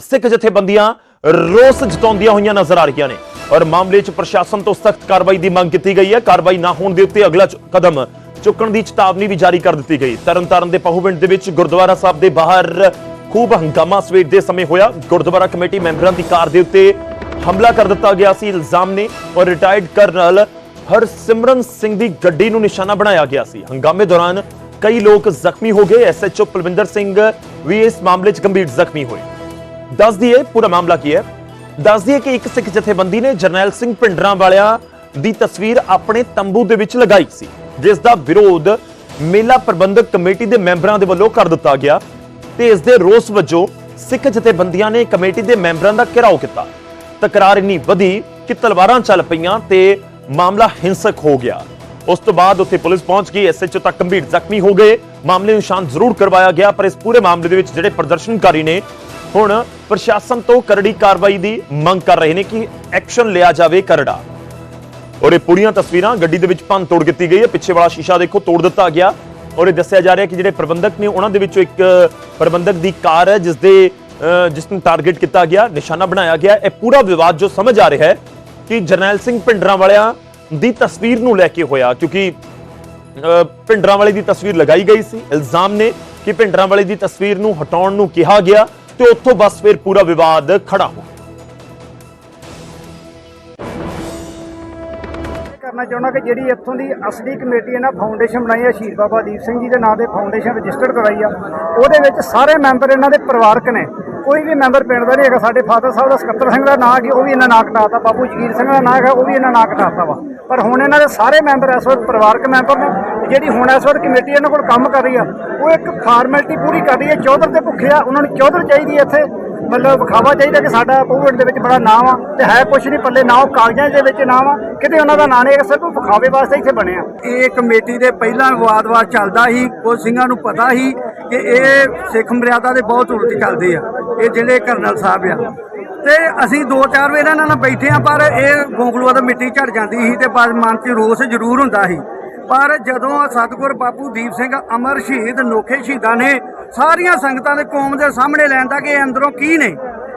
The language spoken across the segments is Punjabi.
ਸਿੱਖ ਜਥੇਬੰਦੀਆਂ ਰੋਸ ਜਤਾਉਂਦੀਆਂ ਹੋਈਆਂ ਨਜ਼ਰ ਆ ਰਹੀਆਂ ਨੇ। ਔਰ ਮਾਮਲੇ 'ਚ ਪ੍ਰਸ਼ਾਸਨ ਤੋਂ ਸਖਤ ਕਾਰਵਾਈ ਦੀ ਮੰਗ ਕੀਤੀ ਗਈ ਹੈ। ਕਾਰਵਾਈ ਨਾ ਹੋਣ ਦੇ ਉੱਤੇ ਅਗਲਾ ਕਦਮ ਚੁੱਕਣ ਦੀ ਚੇਤਾਵਨੀ ਵੀ ਜਾਰੀ ਕਰ ਦਿੱਤੀ ਗਈ। ਤਰਨਤਾਰਨ ਦੇ ਪਹੂਵਿੰਡ ਦੇ ਵਿੱਚ ਗੁਰਦੁਆਰਾ ਸਾਹਿਬ ਦੇ ਬਾਹਰ ਖੂਬ ਹੰਗਾਮਾ ਸਵੇਰ ਦੇ ਸਮੇਂ ਹੋਇਆ। ਗੁਰਦੁਆਰਾ ਕਮੇਟੀ ਮੈਂਬਰਾਂ ਦੀ ਕਾਰ ਦੇ ਉੱਤੇ ਹਮਲਾ ਕਰ ਦਿੱਤਾ ਗਿਆ ਸੀ। ਇਲਜ਼ਾਮ ਨੇ ਔਰ ਰਿਟਾਇਰਡ ਕਰਨਲ ਹਰਸਿਮਰਨ ਸਿੰਘ ਦੀ ਗੱਡੀ ਨੂੰ ਨਿਸ਼ਾਨਾ ਬਣਾਇਆ ਗਿਆ ਸੀ। ਹੰਗਾਮੇ ਦੌਰਾਨ ਕਈ ਲੋਕ ਜ਼ਖਮੀ ਹੋ ਗਏ। ਐਸਐਚਓ ਪਲਵਿੰਦਰ ਸਿੰਘ ਵੀ ਇਸ ਮਾਮਲੇ 'ਚ ਗੰਭੀਰ ਜ਼ਖਮੀ ਹੋਏ। ਦੱਸ ਦਈਏ, ਪੂਰਾ ਮਾਮਲਾ ਕੀ ਹੈ? ਦੱਸ ਦਈਏ ਕਿ ਇੱਕ ਸਿੱਖ ਜਥੇਬੰਦੀ ਨੇ ਜਰਨੈਲ ਸਿੰਘ ਪਿੰਡਰਾਂ ਵਾਲਿਆਂ ਦੀ ਤਸਵੀਰ ਆਪਣੇ ਤੰਬੂ ਦੇ ਵਿੱਚ ਲਗਾਈ ਸੀ, ਜਿਸ ਦਾ ਵਿਰੋਧ ਮੇਲਾ ਪ੍ਰਬੰਧਕ ਕਮੇਟੀ ਦੇ ਮੈਂਬਰਾਂ ਦੇ ਵੱਲੋਂ ਕਰ ਦਿੱਤਾ ਗਿਆ ਤੇ ਇਸ ਦੇ ਰੋਸ ਵਜੋਂ ਸਿੱਖ ਜਥੇਬੰਦੀਆਂ ਨੇ ਕਮੇਟੀ ਦੇ ਮੈਂਬਰਾਂ ਦਾ ਘਿਰਾਓ ਕੀਤਾ। ਤਕਰਾਰ ਇੰਨੀ ਵਧੀ ਕਿ ਤਲਵਾਰਾਂ ਚੱਲ ਪਈਆਂ ਤੇ ਮਾਮਲਾ ਹਿੰਸਕ ਹੋ ਗਿਆ। ਉਸ ਤੋਂ ਬਾਅਦ ਉੱਥੇ ਪੁਲਿਸ ਪਹੁੰਚ ਗਈ ਐਸਐਚਓ ਤੱਕ ਗੰਭੀਰ ਜ਼ਖਮੀ ਹੋ ਗਏ। ਮਾਮਲੇ ਨੂੰ ਸ਼ਾਂਤ ਜ਼ਰੂਰ ਕਰਵਾਇਆ ਗਿਆ, ਪਰ ਇਸ ਪੂਰੇ ਮਾਮਲੇ ਦੇ ਵਿੱਚ ਜਿਹੜੇ ਪ੍ਰਦਰਸ਼ਨਕਾਰੀ ਨੇ ਹੁਣ ਪ੍ਰਸ਼ਾਸਨ ਤੋਂ ਕਰੜੀ ਕਾਰਵਾਈ ਦੀ ਮੰਗ ਕਰ ਰਹੇ ਨੇ ਕਿ ਐਕਸ਼ਨ ਲਿਆ ਜਾਵੇ ਕਰੜਾ। ਔਰ ਇਹ ਪੂਰੀਆਂ ਤਸਵੀਰਾਂ ਗੱਡੀ ਦੇ ਵਿੱਚ ਭੰਨ ਤੋੜ ਕੀਤੀ ਗਈ ਹੈ। ਪਿੱਛੇ ਵਾਲਾ ਸ਼ੀਸ਼ਾ ਦੇਖੋ ਤੋੜ ਦਿੱਤਾ ਗਿਆ। ਔਰ ਇਹ ਦੱਸਿਆ ਜਾ ਰਿਹਾ ਕਿ ਜਿਹੜੇ ਪ੍ਰਬੰਧਕ ਨੇ ਉਹਨਾਂ ਦੇ ਵਿੱਚੋਂ ਇੱਕ ਪ੍ਰਬੰਧਕ ਦੀ ਕਾਰ ਹੈ ਜਿਸ ਦੇ ਜਿਸ ਨੂੰ ਟਾਰਗੇਟ ਕੀਤਾ ਗਿਆ ਨਿਸ਼ਾਨਾ ਬਣਾਇਆ ਗਿਆ। ਇਹ ਪੂਰਾ ਵਿਵਾਦ ਜੋ ਸਮਝ ਆ ਰਿਹਾ ਹੈ ਕਿ ਜਰਨੈਲ ਸਿੰਘ ਪਿੰਡਰਾਂ ਵਾਲਿਆਂ ਦੀ ਤਸਵੀਰ ਨੂੰ ਲੈ ਕੇ ਹੋਇਆ ਕਿਉਂਕਿ ਅਹ, ਭਿੰਡਰਾਂ ਵਾਲੇ ਦੀ ਤਸਵੀਰ ਲਗਾਈ ਗਈ ਸੀ। ਇਲਜ਼ਾਮ ਨੇ ਕਿ ਭਿੰਡਰਾਂ ਵਾਲੇ ਦੀ ਤਸਵੀਰ ਨੂੰ ਹਟਾਉਣ ਨੂੰ ਕਿਹਾ ਗਿਆ। ਤੇ ਉੱਥੋਂ ਬਸ ਫਿਰ ਪੂਰਾ ਵਿਵਾਦ ਖੜਾ ਹੋ ਕਰਨਾ ਚਾਹੁੰਦਾ ਕਿ ਜਿਹੜੀ ਇੱਥੋਂ ਦੀ ਅਸਲੀ ਕਮੇਟੀ ਹੈ ਨਾ ਫਾਊਂਡੇਸ਼ਨ ਬਣਾਈ ਹੈ, ਸ਼ਹੀਦ ਬਾਬਾ ਦੀਪ ਸਿੰਘ ਜੀ ਦੇ ਨਾਂ ਤੇ ਫਾਊਂਡੇਸ਼ਨ ਰਜਿਸਟਰਡ ਕਰਾਈ ਆ। ਉਹਦੇ ਵਿੱਚ ਸਾਰੇ ਮੈਂਬਰ ਇਹਨਾਂ ਦੇ ਪਰਿਵਾਰਕ ਨੇ। ਕੋਈ ਵੀ ਮੈਂਬਰ ਪਿੰਡ ਦਾ ਨਹੀਂ ਹੈਗਾ, ਸਾਡੇ ਫਾਦਰ ਸਾਹਿਬ ਦਾ ਸਕੱਤਰ ਸਿੰਘ ਦਾ ਨਾਂ ਕਿ, ਉਹ ਵੀ ਇਹਨਾਂ ਨਾਂ ਕਟਾਤਾ ਬਾਬੂ ਜਗੀਰ ਸਿੰਘ ਦਾ ਨਾਂ ਹੈਗਾ ਉਹ ਵੀ ਇਹਨਾਂ ਨਾਂ ਕਟਾਤਾ ਵਾ। ਪਰ ਹੁਣ ਇਹਨਾਂ ਦੇ ਸਾਰੇ ਮੈਂਬਰ ਇਸ ਵਕਤ ਪਰਿਵਾਰਕ ਮੈਂਬਰ ਨੇ, ਜਿਹੜੀ ਹੁਣ ਇਸ ਵਕਤ ਕਮੇਟੀ ਇਹਨਾਂ ਕੋਲ ਕੰਮ ਕਰ ਰਹੀ ਆ, ਉਹ ਇੱਕ ਫਾਰਮੈਲਿਟੀ ਪੂਰੀ ਕਰ ਰਹੀ ਹੈ ਚੌਧਰ ਦੇ ਭੁੱਖੇ ਆ, ਉਹਨਾਂ ਨੂੰ ਚੌਧਰ ਚਾਹੀਦੀ ਹੈ ਇੱਥੇ। ਮਤਲਬ ਵਿਖਾਵਾ ਚਾਹੀਦਾ ਕਿ ਸਾਡਾ ਪੂਵਨ ਦੇ ਵਿੱਚ ਬੜਾ ਨਾਮ ਆ, ਤੇ ਹੈ ਕੁਛ ਨਹੀਂ ਪੱਲੇ, ਨਾ ਉਹ ਕਾਗਜ਼ਾਂ ਦੇ ਵਿੱਚ ਨਾਮ ਆ, ਕਿਤੇ ਉਹਨਾਂ ਦਾ ਨਾਂ ਨਹੀਂ ਸਿਰਫ ਵਿਖਾਵੇ ਵਾਸਤੇ ਇੱਥੇ ਬਣਿਆ ਇਹ ਕਮੇਟੀ ਦੇ ਪਹਿਲਾਂ ਵਿਵਾਦ-ਵਾਦ ਚੱਲਦਾ ਸੀ, ਕੁਝ ਸਿੰਘਾਂ ਨੂੰ ਪਤਾ ਸੀ ਕਿ ਇਹ ਸਿੱਖ ਮਰਿਆਦਾ ਦੇ ਬਹੁਤ ਉਲਟ ਚੱਲਦੇ ਆ, ਇਹ ਜਿਹੜੇ ਕਰਨਲ ਸਾਹਿਬ ਆ। ਤੇ ਅਸੀਂ ਦੋ ਚਾਰ ਵਾਰ ਇਹਨਾਂ ਨਾਲ ਬੈਠੇ ਆ ਪਰ ਇਹ ਗੋਂਗਲੂਆ ਤੋਂ ਮਿੱਟੀ ਝੜ ਜਾਂਦੀ ਸੀ ਤੇ ਬਾਅਦ ਮਨ 'ਚ ਰੋਸ ਜ਼ਰੂਰ ਹੁੰਦਾ ਸੀ। ਪਰ ਜਦੋਂ ਸਤਿਗੁਰ ਬਾਪੂ ਦੀਪ ਸਿੰਘ ਅਮਰ ਸ਼ਹੀਦ ਨੋਖੇ ਸ਼ਹੀਦਾਂ ਨੇ ਸਾਰੀਆਂ ਸੰਗਤਾਂ ਦੇ ਕੌਮ ਦੇ ਸਾਹਮਣੇ ਲੈਂਦਾ ਕਿ ਇਹ ਅੰਦਰੋਂ ਕੀ ਨੇ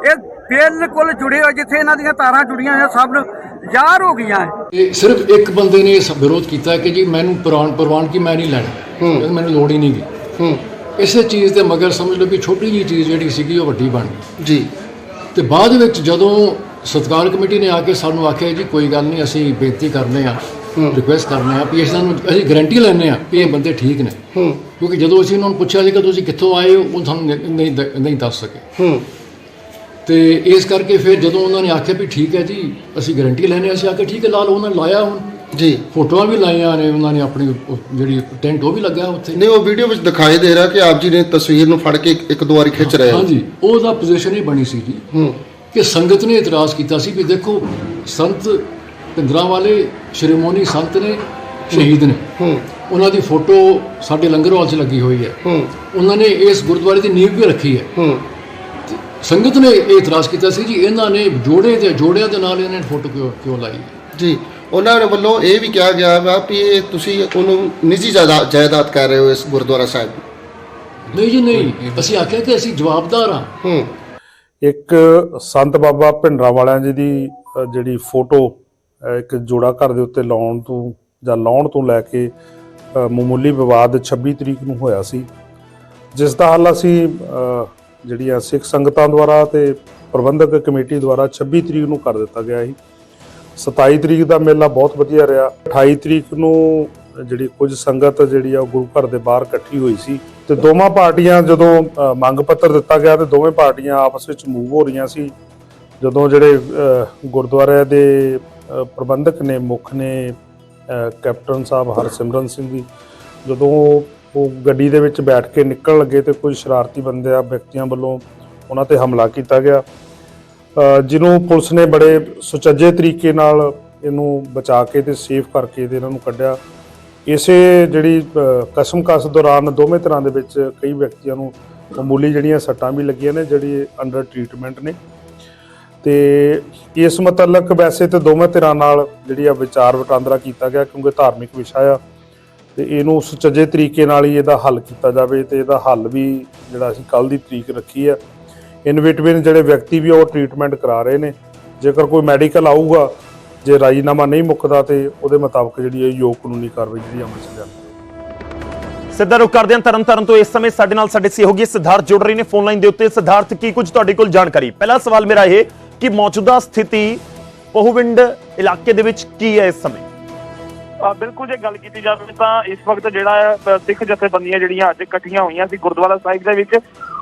ਇਹ ਬਿਲਕੁਲ ਜੁੜੇ ਹੋਏ ਜਿੱਥੇ ਇਹਨਾਂ ਦੀਆਂ ਤਾਰਾਂ ਜੁੜੀਆਂ ਹੋਈਆਂ ਸਭ ਨੂੰ ਜ਼ਾਹਰ ਹੋ ਗਈਆਂ ਹੈ ਇਹ ਸਿਰਫ ਇੱਕ ਬੰਦੇ ਨੇ ਇਸ ਵਿਰੋਧ ਕੀਤਾ ਕਿ ਜੀ ਮੈਨੂੰ ਪ੍ਰਵਾਨ ਪ੍ਰਵਾਨਗੀ ਮੈਂ ਨਹੀਂ ਲੈਣੀ ਮੈਨੂੰ ਲੋੜ ਹੀ ਨਹੀਂ ਗੀ। ਇਸੇ ਚੀਜ਼ ਦੇ ਮਗਰ ਸਮਝ ਲਓ ਕਿ ਛੋਟੀ ਜਿਹੀ ਚੀਜ਼ ਜਿਹੜੀ ਸੀਗੀ ਉਹ ਵੱਡੀ ਬਣ ਗਈ। ਜੀ। ਤੇ ਬਾਅਦ ਵਿੱਚ ਜਦੋਂ ਸਤਕਾਰ ਕਮੇਟੀ ਨੇ ਆ ਕੇ ਸਾਨੂੰ ਆਖਿਆ ਜੀ ਕੋਈ ਗੱਲ ਨਹੀਂ ਅਸੀਂ ਬੇਨਤੀ ਕਰਨੇ ਆ ਰਿਕੁਐਸਟ ਕਰਨੇ ਆ ਵੀ ਇਹਨਾਂ ਨੂੰ ਅਸੀਂ ਗਾਰੰਟੀ ਲੈਣੇ ਆ ਕਿ ਇਹ ਬੰਦੇ ਠੀਕ ਨੇ। ਕਿਉਂਕਿ ਜਦੋਂ ਅਸੀਂ ਉਹਨਾਂ ਨੂੰ ਪੁੱਛਿਆ ਸੀ ਕਿ ਤੁਸੀਂ ਕਿੱਥੋਂ ਆਏ ਹੋ ਉਹ ਸਾਨੂੰ ਨਹੀਂ- ਨਹੀਂ ਦੱਸ ਸਕੇ। ਤੇ ਇਸ ਕਰਕੇ ਫਿਰ ਜਦੋਂ ਉਹਨਾਂ ਨੇ ਆਖਿਆ ਵੀ ਠੀਕ ਹੈ ਜੀ ਅਸੀਂ ਗਾਰੰਟੀ ਲੈਣੇ ਆ ਅਸੀਂ ਆਖਿਆ ਠੀਕ ਹੈ ਲਾ ਲਓ ਉਹਨਾਂ ਨੇ ਲਾਇਆ ਹੁਣ। ਜੀ। ਫੋਟੋਆਂ ਵੀ ਲਾਈਆਂ ਨੇ ਉਹਨਾਂ ਨੇ ਆਪਣੀ ਉਹ ਜਿਹੜੀ ਟੈਂਟ ਉਹ ਵੀ ਲੱਗਾ ਉੱਥੇ। ਨਹੀਂ ਉਹ ਵੀਡੀਓ ਵਿੱਚ ਦਿਖਾਈ ਦੇ ਰਿਹਾ ਕਿ ਆਪ ਜੀ ਨੇ ਤਸਵੀਰ ਨੂੰ ਫੜ ਕੇ ਇੱਕ- ਇੱਕ ਦੋ ਵਾਰੀ ਖਿੱਚ ਰਹੇ ਹੋ ਹਾਂਜੀ ਉਹਦਾ ਪੋਜੀਸ਼ਨ ਹੀ ਬਣੀ ਸੀ ਜੀ ਹੂੰ। ਕਿ ਸੰਗਤ ਨੇ ਇਤਰਾਜ਼ ਕੀਤਾ ਸੀ ਵੀ ਦੇਖੋ ਸੰਤ ਪਿੰਦਰਾਂ ਵਾਲੇ ਸ਼੍ਰੋਮਣੀ ਸੰਤ ਨੇ ਸ਼ਹੀਦ ਨੇ। ਹੂੰ। ਉਹਨਾਂ ਦੀ ਫੋਟੋ ਸਾਡੇ ਲੰਗਰ ਹਾਲ 'ਚ ਲੱਗੀ ਹੋਈ ਹੈ। ਹੂੰ। ਉਹਨਾਂ ਨੇ ਇਸ ਗੁਰਦੁਆਰੇ ਦੀ ਨੀਂਹ ਵੀ ਰੱਖੀ ਹੈ। ਹੂੰ। ਸੰਗਤ ਨੇ ਇਹ ਇਤਰਾਜ਼ ਕੀਤਾ ਸੀ ਜੀ ਇਹਨਾਂ ਨੇ ਜੋੜੇ ਦੇ ਜੋੜਿਆਂ ਦੇ ਨਾਲ ਇਹਨਾਂ ਨੇ ਫੋਟੋ ਕਿਉਂ ਕਿਉਂ ਲਾਈ ਜੀ। ਉਹਨਾਂ ਦੇ ਵੱਲੋਂ ਇਹ ਵੀ ਕਿਹਾ ਗਿਆ ਵਾ ਵੀ ਇਹ ਤੁਸੀਂ ਉਹਨੂੰ ਨਿੱਜੀ ਜਾਇਦਾਦ ਜਾਇਦਾਦ ਕਰ ਰਹੇ ਹੋ ਇਸ ਗੁਰਦੁਆਰਾ ਸਾਹਿਬ ਦੀ। ਨਹੀਂ ਜੀ ਨਹੀਂ। ਅਸੀਂ ਆਖਿਆ ਕਿ ਅਸੀਂ ਜਵਾਬਦਾਰ ਹਾਂ। ਹੂੰ। ਇੱਕ ਸੰਤ ਬਾਬਾ ਭਿੰਡਰਾਂ ਵਾਲਿਆਂ ਜੀ ਦੀ ਅ, ਜਿਹੜੀ ਫੋਟੋ ਅ, ਇੱਕ ਜੋੜਾ ਘਰ ਦੇ ਉੱਤੇ ਲਾਉਣ ਤੋਂ ਜਾਂ ਲਾਉਣ ਤੋਂ ਲੈ ਕੇ ਅ, ਮਾਮੂਲੀ ਵਿਵਾਦ 26 ਤਰੀਕ ਨੂੰ ਹੋਇਆ ਸੀ। ਜਿਸ ਦਾ ਹੱਲ ਅਸੀਂ ਅ, ਜਿਹੜੀਆਂ ਸਿੱਖ ਸੰਗਤਾਂ ਦੁਆਰਾ ਤੇ ਪ੍ਰਬੰਧਕ ਕਮੇਟੀ ਦੁਆਰਾ 26 ਤਰੀਕ ਨੂੰ ਕਰ ਦਿੱਤਾ ਗਿਆ ਸੀ। 27 ਤਰੀਕ ਦਾ ਮੇਲਾ ਬਹੁਤ ਵਧੀਆ ਰਿਹਾ। 28 ਤਰੀਕ ਨੂੰ ਜਿਹੜੀ ਕੁਝ ਸੰਗਤ ਜਿਹੜੀ ਆ ਉਹ ਗੁਰੂ ਘਰ ਦੇ ਬਾਹਰ ਇਕੱਠੀ ਹੋਈ ਸੀ ਤੇ ਦੋਵਾਂ ਪਾਰਟੀਆਂ ਜਦੋਂ ਮੰਗ ਪੱਤਰ ਦਿੱਤਾ ਗਿਆ ਤੇ ਦੋਵੇਂ ਪਾਰਟੀਆਂ ਆਪਸ ਵਿੱਚ ਮੂਵ ਹੋ ਰਹੀਆਂ ਸੀ। ਜਦੋਂ ਜਿਹੜੇ ਅ, ਗੁਰਦੁਆਰੇ ਦੇ ਪ੍ਰਬੰਧਕ ਨੇ ਮੁੱਖ ਨੇ ਕੈਪਟਨ ਸਾਹਿਬ ਹਰਸਿਮਰਨ ਸਿੰਘ ਜੀ ਜਦੋਂ ਉਹ ਗੱਡੀ ਦੇ ਵਿੱਚ ਬੈਠ ਕੇ ਨਿਕਲਣ ਲੱਗੇ ਤੇ ਕੁਝ ਸ਼ਰਾਰਤੀ ਬੰਦੇ ਆ ਵਿਅਕਤੀਆਂ ਵੱਲੋਂ ਉਹਨਾਂ ਤੇ ਹਮਲਾ ਕੀਤਾ ਗਿਆ। ਜਿਹਨੂੰ ਪੁਲਿਸ ਨੇ ਬੜੇ ਸੁਚੱਜੇ ਤਰੀਕੇ ਨਾਲ ਇਹਨੂੰ ਬਚਾ ਕੇ ਤੇ ਸੇਫ ਕਰਕੇ ਤੇ ਇਹਨਾਂ ਨੂੰ ਕੱਢਿਆ। ਇਸੇ ਜਿਹੜੀ ਕਸਮ ਕਸ ਦੌਰਾਨ ਦੋਵੇਂ ਤਰ੍ਹਾਂ ਦੇ ਵਿੱਚ ਕਈ ਵਿਅਕਤੀਆਂ ਨੂੰ ਮਾਮੂਲੀ ਜਿਹੜੀਆਂ ਸੱਟਾਂ ਵੀ ਲੱਗੀਆਂ ਨੇ, ਜਿਹੜੀ ਅੰਡਰ ਟ੍ਰੀਟਮੈਂਟ ਨੇ। ਤੇ ਇਸ ਮੁਤਲਕ ਵੈਸੇ ਤੇ ਦੋਵੇਂ ਧਿਰਾਂ ਨਾਲ ਜਿਹੜੀ ਆ ਵਿਚਾਰ ਵਟਾਂਦਰਾ ਕੀਤਾ ਗਿਆ ਕਿਉਂਕਿ ਧਾਰਮਿਕ ਵਿਸ਼ਾ ਆ। ਤੇ ਇਹਨੂੰ ਸੁਚੱਜੇ ਤਰੀਕੇ ਨਾਲ ਹੀ ਇਹਦਾ ਹੱਲ ਕੀਤਾ ਜਾਵੇ ਤੇ ਇਹਦਾ ਹੱਲ ਵੀ ਜਿਹੜਾ ਅਸੀਂ ਕੱਲ ਦੀ ਤਰੀਕ ਰੱਖੀ ਆ। ਇਨ ਬਿਟਵੀਨ ਜਿਹੜੇ ਵਿਅਕਤੀ ਵੀ ਉਹ ਟ੍ਰੀਟਮੈਂਟ ਕਰਾ ਰਹੇ ਨੇ। ਜੇਕਰ ਕੋਈ ਮੈਡੀਕਲ ਆਊਗਾ ਜੇ ਰਾਜੀਨਾਮਾ ਨਹੀਂ ਮੁੱਕਦਾ ਤੇ ਉਹਦੇ ਮੁਤਾਬਕ ਜਿਹੜੀ ਇਹ ਯੋਗ ਕਾਨੂੰਨੀ ਕਾਰਵਾਈ ਜਿਹੜੀ ਅਮਲ ਚ ਲਿਆਂਦੀ ਸਿੱਧਾ ਰੁਕ ਕਰਦੇ ਹਾਂ ਤਰਨ ਤਾਰਨ ਤੋਂ ਇਸ ਸਮੇਂ ਸਾਡੇ ਨਾਲ ਸਾਡੇ ਸਹਿਯੋਗੀ ਸਿਧਾਰਥ ਜੁੜ ਰਹੇ ਨੇ ਫੋਨ ਲਾਈਨ ਦੇ ਉੱਤੇ। ਸਿਧਾਰਥ ਕੀ ਕੁਝ ਤੁਹਾਡੇ ਕੋਲ ਜਾਣਕਾਰੀ? ਪਹਿਲਾ ਸਵਾਲ ਮੇਰਾ ਇਹ ਕਿ ਮੌਜੂਦਾ ਸਥਿਤੀ ਪਹੂਵਿੰਡ ਇਲਾਕੇ ਦੇ ਵਿੱਚ ਕੀ ਹੈ ਇਸ ਸਮੇਂ? ਆ ਬਿਲਕੁਲ ਜੇ ਗੱਲ ਕੀਤੀ ਜਾਵੇ ਤਾਂ ਇਸ ਵਕਤ ਜਿਹੜਾ ਸਿੱਖ ਜਥੇਬੰਦੀਆਂ ਜਿਹੜੀਆਂ ਅੱਜ ਇਕੱਠੀਆਂ ਹੋਈਆਂ ਸੀ ਗੁਰਦੁਆਰਾ ਸਾਹਿਬ ਦੇ ਵਿੱਚ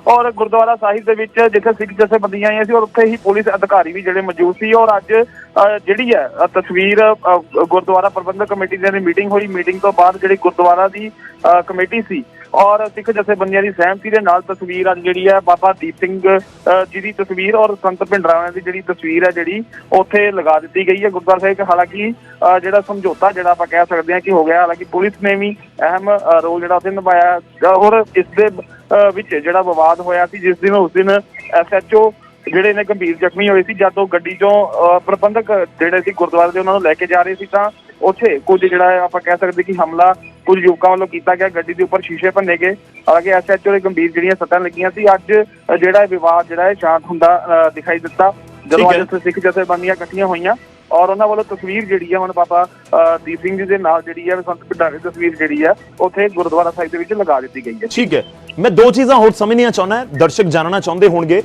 ਔਰ ਗੁਰਦੁਆਰਾ ਸਾਹਿਬ ਦੇ ਵਿੱਚ ਜਿੱਥੇ ਸਿੱਖ ਜਥੇਬੰਦੀਆਂ ਆਈਆਂ ਸੀ ਔਰ ਉੱਥੇ ਹੀ ਪੁਲਿਸ ਅਧਿਕਾਰੀ ਵੀ ਜਿਹੜੇ ਮੌਜੂਦ ਸੀ। ਔਰ ਅੱਜ ਅ, ਜਿਹੜੀ ਹੈ ਤਸਵੀਰ ਗੁਰਦੁਆਰਾ ਪ੍ਰਬੰਧਕ ਕਮੇਟੀ ਦੀ ਮੀਟਿੰਗ ਹੋਈ। ਮੀਟਿੰਗ ਤੋਂ ਬਾਅਦ ਜਿਹੜੀ ਗੁਰਦੁਆਰਾ ਦੀ ਅ, ਕਮੇਟੀ ਸੀ ਔਰ ਸਿੱਖ ਜਥੇਬੰਦੀਆਂ ਦੀ ਸਹਿਮਤੀ ਦੇ ਨਾਲ ਤਸਵੀਰ ਅੱਜ ਜਿਹੜੀ ਹੈ ਬਾਬਾ ਦੀਪ ਸਿੰਘ ਜੀ ਦੀ ਤਸਵੀਰ ਔਰ ਸੰਤ ਭਿੰਡਰਾਵਾਂ ਦੀ ਜਿਹੜੀ ਤਸਵੀਰ ਹੈ ਜਿਹੜੀ ਉੱਥੇ ਲਗਾ ਦਿੱਤੀ ਗਈ ਹੈ ਗੁਰਦੁਆਰਾ ਸਾਹਿਬ। ਹਾਲਾਂਕਿ ਅ, ਜਿਹੜਾ ਸਮਝੌਤਾ ਜਿਹੜਾ ਆਪਾਂ ਕਹਿ ਸਕਦੇ ਹਾਂ ਕਿ ਹੋ ਗਿਆ ਹਾਲਾਂਕਿ ਪੁਲਿਸ ਨੇ ਵੀ ਅਹਿਮ ਰੋਲ ਜਿਹੜਾ ਉੱਥੇ ਨਿਭਾਇਆ। ਔਰ ਇਸ ਦੇ ਵਿੱਚ ਜਿਹੜਾ ਵਿਵਾਦ ਹੋਇਆ ਸੀ ਜਿਸ ਦਿਨ ਉਸ ਦਿਨ ਐਸਐਚਓ ਜਿਹੜੇ ਨੇ ਗੰਭੀਰ ਜ਼ਖਮੀ ਹੋਏ ਸੀ ਜਦ ਉਹ ਗੱਡੀ ਚੋਂ ਪ੍ਰਬੰਧਕ ਜਿਹੜੇ ਸੀ ਗੁਰਦੁਆਰੇ ਦੇ ਉਹਨਾਂ ਨੂੰ ਲੈ ਕੇ ਜਾ ਰਹੇ ਸੀ ਤਾਂ ਉੱਥੇ ਕੁਝ ਜਿਹੜਾ ਆਪਾਂ ਕਹਿ ਸਕਦੇ ਕਿ ਹਮਲਾ ਕੁਝ ਯੁਵਕਾਂ ਵੱਲੋਂ ਕੀਤਾ ਗਿਆ ਗੱਡੀ ਦੇ ਉੱਪਰ ਸ਼ੀਸ਼ੇ ਭੰਨੇ ਗਏ। ਹਾਲਾਂਕਿ ਐਸਐਚਓ ਦੇ ਗੰਭੀਰ ਜਿਹੜੀਆਂ ਸੱਟਾਂ ਲੱਗੀਆਂ ਸੀ ਅੱਜ ਜਿਹੜਾ ਵਿਵਾਦ ਜਿਹੜਾ ਹੈ ਸ਼ਾਂਤ ਹੁੰਦਾ ਦਿਖਾਈ ਦਿੱਤਾ। ਜਦੋਂ ਅੱਜ ਸਿੱਖ ਜਥੇਬੰਦੀਆਂ ਇਕੱਠੀਆਂ ਹੋਈਆਂ ਔਰ ਉਹਨਾਂ ਵੱਲੋਂ ਤਸਵੀਰ ਜਿਹੜੀ ਹੈ ਹੁਣ ਬਾਬਾ ਦੀਪ ਸਿੰਘ ਜੀ ਦੇ ਨਾਲ ਜਿਹੜੀ ਹੈ ਸੰਤ ਭਿੰਡਾਰੀ ਤਸਵੀਰ ਜਿਹੜੀ ਹੈ ਉੱਥੇ ਗੁਰਦੁਆਰਾ ਸਾਹਿਬ ਦੇ ਵਿੱਚ ਲਗਾ ਦਿੱਤੀ ਗਈ ਹੈ। ਠੀਕ ਹੈ। ਮੈਂ ਦੋ ਚੀਜ਼ਾਂ ਹੋਰ ਸਮਝਣੀਆਂ ਚਾਹੁੰਦਾ ਦਰਸ਼ਕ ਜਾਣਨਾ ਚਾਹੁੰਦੇ ਹੋਣਗੇ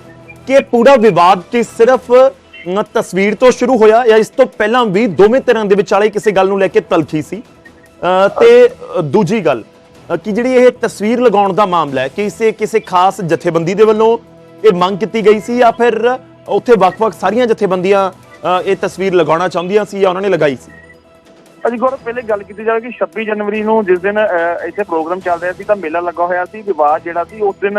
ਕਿ ਪੂਰਾ ਵਿਵਾਦ ਕੀ ਸਿਰਫ ਤਸਵੀਰ ਤੋਂ ਸ਼ੁਰੂ ਹੋਇਆ ਜਾਂ ਇਸ ਤੋਂ ਪਹਿਲਾਂ ਵੀ ਦੋਵੇਂ ਤਰ੍ਹਾਂ ਦੇ ਵਿਚਾਲੇ ਕਿਸੇ ਗੱਲ ਨੂੰ ਲੈ ਕੇ ਤਲਖੀ ਸੀ? ਤੇ ਦੂਜੀ ਗੱਲ ਕਿ ਜਿਹੜੀ ਇਹ ਤਸਵੀਰ ਲਗਾਉਣ ਦਾ ਮਾਮਲਾ ਹੈ, ਕਿ ਇਸੇ, ਕਿਸੇ ਖਾਸ ਜਥੇਬੰਦੀ ਦੇ ਵੱਲੋਂ ਇਹ ਮੰਗ ਕੀਤੀ ਗਈ ਸੀ ਜਾਂ ਫਿਰ ਉੱਥੇ ਵੱਖ-ਵੱਖ ਸਾਰੀਆਂ ਜਥੇਬੰਦੀਆਂ ਇਹ ਤਸਵੀਰ ਲਗਾਉਣਾ ਚਾਹੁੰਦੀਆਂ ਸੀ ਜਾਂ ਉਹਨਾਂ ਨੇ ਲਗਾਈ ਸੀ? ਅਜੀ ਗੌਰਵ ਪਹਿਲੇ ਗੱਲ ਕੀਤੀ ਜਾਵੇ ਕਿ 26 ਜਨਵਰੀ ਨੂੰ ਜਿਸ ਦਿਨ ਇੱਥੇ ਪ੍ਰੋਗਰਾਮ ਚੱਲ ਰਿਹਾ ਸੀ ਤਾਂ ਮੇਲਾ ਲੱਗਾ ਹੋਇਆ ਸੀ ਵਿਵਾਦ ਜਿਹੜਾ ਸੀ ਉਸ ਦਿਨ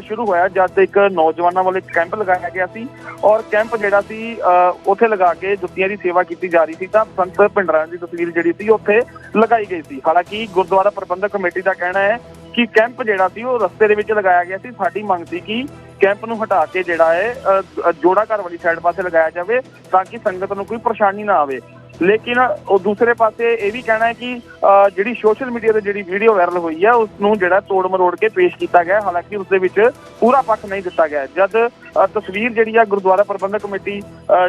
ਸ਼ੁਰੂ ਹੋਇਆ ਜਦ ਇੱਕ ਨੌਜਵਾਨਾਂ ਵੱਲੋਂ ਕੈਂਪ ਲਗਾਇਆ ਗਿਆ ਸੀ ਔਰ ਕੈਂਪ ਜਿਹੜਾ ਸੀ ਅਹ, ਉੱਥੇ ਲਗਾ ਕੇ ਜੁੱਤੀਆਂ ਦੀ ਸੇਵਾ ਕੀਤੀ ਜਾ ਰਹੀ ਸੀ ਤਾਂ ਸੰਤ ਪਿੰਡਰਾਂ ਦੀ ਤਸਵੀਰ ਜਿਹੜੀ ਸੀ ਉੱਥੇ ਲਗਾਈ ਗਈ ਸੀ। ਹਾਲਾਂਕਿ ਗੁਰਦੁਆਰਾ ਪ੍ਰਬੰਧਕ ਕਮੇਟੀ ਦਾ ਕਹਿਣਾ ਹੈ ਕਿ ਕੈਂਪ ਜਿਹੜਾ ਸੀ ਉਹ ਰਸਤੇ ਦੇ ਵਿੱਚ ਲਗਾਇਆ ਗਿਆ ਸੀ। ਸਾਡੀ ਮੰਗ ਸੀ ਕਿ ਕੈਂਪ ਨੂੰ ਹਟਾ ਕੇ ਜਿਹੜਾ ਹੈ ਜੋੜਾ ਘਰ ਵਾਲੀ ਸਾਈਡ ਪਾਸੇ ਲਗਾਇਆ ਜਾਵੇ ਤਾਂ ਕਿ ਸੰਗਤ ਨੂੰ ਕੋਈ ਪਰੇਸ਼ਾਨੀ ਨਾ ਆਵੇ। ਲੇਕਿਨ ਉਹ ਦੂਸਰੇ ਪਾਸੇ ਇਹ ਵੀ ਕਹਿਣਾ ਹੈ ਕਿ ਜਿਹੜੀ ਸੋਸ਼ਲ ਮੀਡੀਆ ਤੇ ਜਿਹੜੀ ਵੀਡੀਓ ਵਾਇਰਲ ਹੋਈ ਹੈ ਉਸ ਨੂੰ ਜਿਹੜਾ ਤੋੜ ਮਰੋੜ ਕੇ ਪੇਸ਼ ਕੀਤਾ ਗਿਆ ਹਾਲਾਂਕਿ ਉਸ ਦੇ ਵਿੱਚ ਪੂਰਾ ਪੱਖ ਨਹੀਂ ਦਿੱਤਾ ਗਿਆ ਜਦ ਤਸਵੀਰ ਜਿਹੜੀ ਆ ਗੁਰਦੁਆਰਾ ਪ੍ਰਬੰਧਕ ਕਮੇਟੀ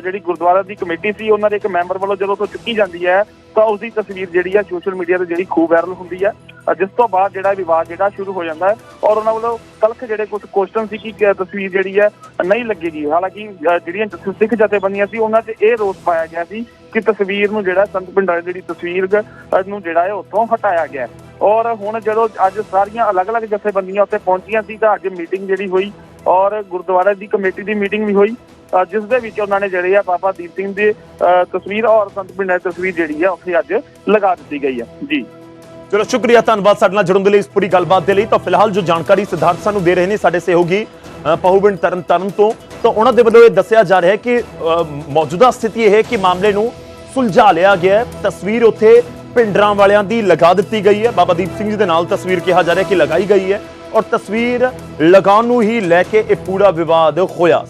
ਜਿਹੜੀ ਗੁਰਦੁਆਰਾ ਦੀ ਕਮੇਟੀ ਸੀ, ਉਹਨਾਂ ਦੇ ਇੱਕ ਮੈਂਬਰ ਵੱਲੋਂ ਜਦੋਂ ਤੋਂ ਚੁੱਕੀ ਜਾਂਦੀ ਹੈ, ਤਾਂ ਉਸ ਦੀ ਤਸਵੀਰ ਜਿਹੜੀ ਆ ਸੋਸ਼ਲ ਮੀਡੀਆ ਤੇ ਜਿਹੜੀ ਖੂਬ ਵਾਇਰਲ ਹੁੰਦੀ ਹੈ ਜਿਸ ਤੋਂ ਬਾਅਦ ਜਿਹੜਾ ਵਿਵਾਦ ਜਿਹੜਾ ਸ਼ੁਰੂ ਹੋ ਜਾਂਦਾ ਹੈ ਔਰ ਉਹਨਾਂ ਵੱਲੋਂ ਤਲਖ ਜਿਹੜੇ ਕੁਝ ਕੁਐਸਚਨ ਸੀ ਕਿ ਤਸਵੀਰ ਜਿਹੜੀ ਹੈ ਨਹੀਂ ਲੱਗੇਗੀ। ਹਾਲਾਂਕਿ ਜਿਹੜੀਆਂ ਸਿੱਖ ਜਥੇਬੰਦੀਆਂ ਸੀ ਉਹਨਾਂ 'ਚ ਇਹ ਰੋਸ ਪਾਇਆ ਗਿਆ ਸੀ ਕਿ ਤਸਵੀਰ ਨੂੰ ਜਿਹੜਾ ਸੰਤ ਪਿੰਡਾਂ ਦੀ ਜਿਹੜੀ ਤਸਵੀਰ ਨੂੰ ਜਿਹੜਾ ਹੈ ਉੱਥੋਂ ਹਟਾਇਆ ਗਿਆ। ਔਰ ਹੁਣ ਜਦੋਂ ਅੱਜ ਸਾਰੀਆਂ ਅਲੱਗ-ਅਲੱਗ ਜਥੇਬੰਦੀਆਂ ਉੱਥੇ ਪਹੁੰਚੀਆਂ ਸੀ ਤਾਂ ਅੱਜ ਮੀਟਿੰਗ ਜਿਹੜੀ ਹੋਈ ਔਰ ਗੁਰਦੁਆਰੇ ਦੀ ਕਮੇਟੀ ਦੀ ਮੀਟਿੰਗ ਵੀ ਹੋਈ। ਅਹ, ਜਿਸ ਦੇ ਵਿੱਚ ਉਹਨਾਂ ਨੇ ਜਿਹੜੇ ਆ ਬਾਬਾ ਦੀਪ ਸਿੰਘ ਦੀ ਅਹ, ਤਸਵੀਰ ਔਰ ਸੰਤ ਪਿੰਡਾਂ ਦੀ ਤਸਵੀਰ ਜਿਹੜੀ ਹੈ ਉੱਥੇ ਅੱਜ ਲਗਾ ਦਿੱਤੀ ਗਈ ਹੈ ਜੀ। ਚਲੋ ਸ਼ੁਕਰੀਆ ਧੰਨਵਾਦ ਸਾਡੇ ਨਾਲ ਜੁੜਨ ਦੇ ਲਈ ਇਸ ਪੂਰੀ ਗੱਲਬਾਤ ਦੇ ਲਈ। ਤਾਂ ਫਿਲਹਾਲ ਜੋ ਜਾਣਕਾਰੀ ਸਿਧਾਰਥ ਸਾਨੂੰ ਦੇ ਰਹੇ ਨੇ ਸਾਡੇ ਸਹਿਯੋਗੀ ਅ, ਪਹੂਬਿੰਡ ਤਰਨ ਤਾਰਨ ਤੋਂ ਤਾਂ ਉਹਨਾਂ ਦੇ ਵੱਲੋਂ ਇਹ ਦੱਸਿਆ ਜਾ ਰਿਹਾ ਹੈ ਕਿ ਮੌਜੂਦਾ ਸਥਿਤੀ ਇਹ ਹੈ ਕਿ ਮਾਮਲੇ ਨੂੰ ਸੁਲਝਾ ਲਿਆ ਗਿਆ ਹੈ। ਤਸਵੀਰ ਉੱਥੇ ਪਿੰਡਰਾਂ ਵਾਲਿਆਂ ਦੀ ਲਗਾ ਦਿੱਤੀ ਗਈ ਹੈ। ਬਾਬਾ ਦੀਪ ਸਿੰਘ ਜੀ ਦੇ ਨਾਲ ਤਸਵੀਰ ਕਿਹਾ ਜਾ ਰਿਹਾ ਕਿ ਲਗਾਈ ਗਈ ਹੈ ਔਰ ਤਸਵੀਰ ਲਗਾਉਣ ਨੂੰ ਹੀ ਲੈ ਕੇ ਇਹ ਪੂਰਾ ਵਿਵਾਦ ਹੋਇਆ।